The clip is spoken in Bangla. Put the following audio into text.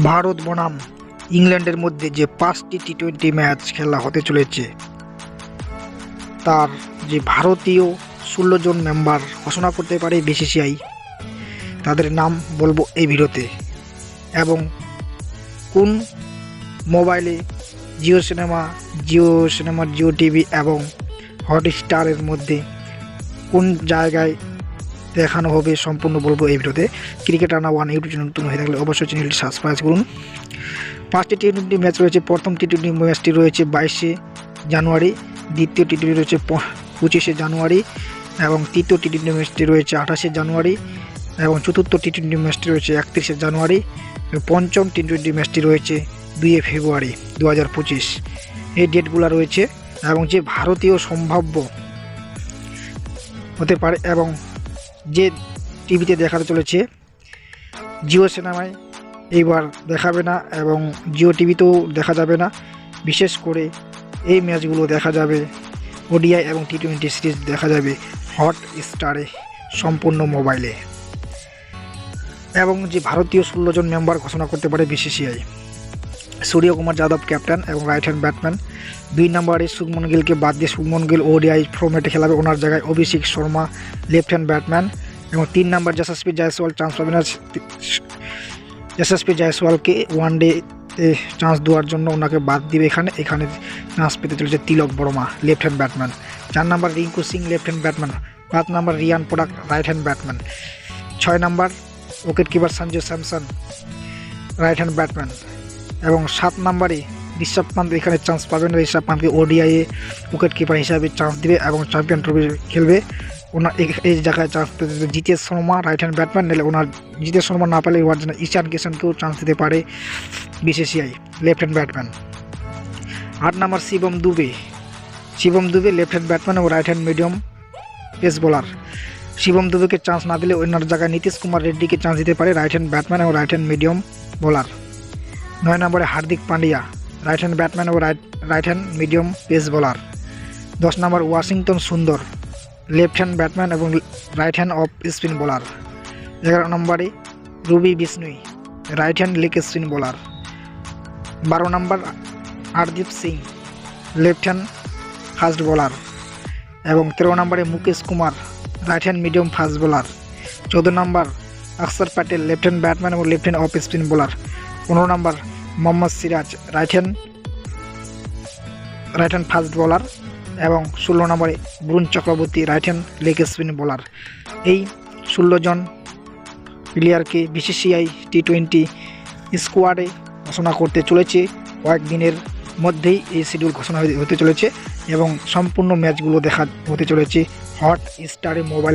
ভারত বনাম, ইংল্যান্ডের মধ্যে যে পাঁচটি টি টোয়েন্টি ম্যাচ খেলা হতে চলেছে, তার যে ভারতীয় ষোলো জন মেম্বার ঘোষণা করতে পারে বিসিসিআই তাদের নাম বলব এই ভিডিওতে। এবং কোন মোবাইলে জিও সিনেমা, জিও সিনেমার, জিও টিভি এবং হটস্টারের মধ্যে কোন জায়গায় দেখানো হবে, সম্পূর্ণ বলব এই ভিডিওতে। ক্রিকেট আনা ওয়ান ইউটিউব চ্যানেল নতুন হয়ে থাকলে অবশ্যই চ্যানেলটি সাবস্ক্রাইব করুন। পাঁচটি টি টোয়েন্টি ম্যাচ রয়েছে। প্রথম টি টোয়েন্টি ম্যাচটি রয়েছে বাইশে জানুয়ারি, দ্বিতীয় টি টোয়েন্টি রয়েছে পঁচিশে জানুয়ারি এবং তৃতীয় টি টোয়েন্টি ম্যাচটি রয়েছে আঠাশে জানুয়ারি এবং চতুর্থ টি টোয়েন্টি ম্যাচটি রয়েছে একত্রিশে জানুয়ারি পঞ্চম টি টোয়েন্টি ম্যাচটি রয়েছে দুইয়ে ফেব্রুয়ারি দু হাজার পঁচিশ। এই ডেটগুলো রয়েছে এবং যে ভারতীয় সম্ভাব্য হতে পারে এবং যে টিভিতে দেখাতে চলেছে, জিও সিনেমায় এইবার দেখাবে না এবং জিও টিভিতেও দেখা যাবে না। বিশেষ করে এই ম্যাচগুলো দেখা যাবে, ওডিআই এবং টি টোয়েন্টি সিরিজ দেখা যাবে হট স্টারে, সম্পূর্ণ মোবাইলে। এবং যে ভারতীয় ষোলো জন মেম্বার ঘোষণা করতে পারে বিসিসিআই। সূর্যকুমার যাদব ক্যাপ্টেন এবং রাইট হ্যান্ড ব্যাটম্যান দুই নম্বরে শুভমন গিলকে বাদ দিয়ে শুভমন গিল ওডিআই ফর্মেটে খেলাবে। ওনার জায়গায় Abhishek Sharma, left hand batsman এবং তিন নম্বর যশস্বী জয়সওয়াল চান্স পাবে না যশস্বী জয়সওয়ালকে ওয়ান ডে চান্স দেওয়ার জন্য ওনাকে বাদ দিবে এখানে। এখানে চান্স পেতে চলেছে Tilak Varma, left hand batsman চার নম্বর Rinku Singh, left hand batsman পাঁচ নম্বর Riyan product, right hand Batman ছয় নম্বর wicket keeper Sanju Samson, right hand batsman এবং সাত নম্বরে ঋষভ পান্ত এখানে চান্স পাবেন। না ঋষভ পান্তকে ওডিআইয়ে উইকেট কিপার হিসাবে চান্স দিবে এবং চ্যাম্পিয়ন ট্রফি খেলবে। ওনার এই- জায়গায় chance Jitesh Sharma right hand batsman নিলে ওনার জিতেশ শর্মা না পেলে ওর জন্য ঈশান কিষানকেও চান্স দিতে পারে বিসিসিআই লেফট হ্যান্ড ব্যাটম্যান আট নম্বর Shivam Dube. Shivam Dube left hand batsman ও right hand medium pace bowler Shivam দুবেকে chance না দিলে ওনার জায়গায় নীতিশ কুমার রেড্ডিকে চান্স দিতে পারে রাইট হ্যান্ড ব্যাটম্যান ও রাইট হ্যান্ড মিডিয়াম বোলার নয় নম্বরে Hardik Pandya right hand batsman ও right right hand medium pace bowler দশ নম্বর Washington Sundar left hand batsman এবং right hand off spin bowler এগারো নম্বরে Ravi Bishnoi right hand leg spin bowler বারো নম্বর Hardeep Singh left hand fast bowler এবং তেরো নম্বরে Mukesh Kumar right hand medium fast bowler চৌদ্দ নম্বর Axar Patel left hand batsman এবং left hand off spin bowler পনেরো নম্বর Mohammed Siraj right hand right hand fast bowler এবং ষোলো নম্বরে Varun Chakravarthy right hand leg spin bowler. এই ষোলো জন প্লেয়ারকে বিসিসিআই টি টোয়েন্টি স্কোয়াডে ঘোষণা করতে চলেছে। কয়েকদিনের মধ্যেই এই শিডিউল ঘোষণা হতে চলেছে এবং সম্পূর্ণ ম্যাচগুলো দেখা হতে চলেছে। হট স্টারে মোবাইল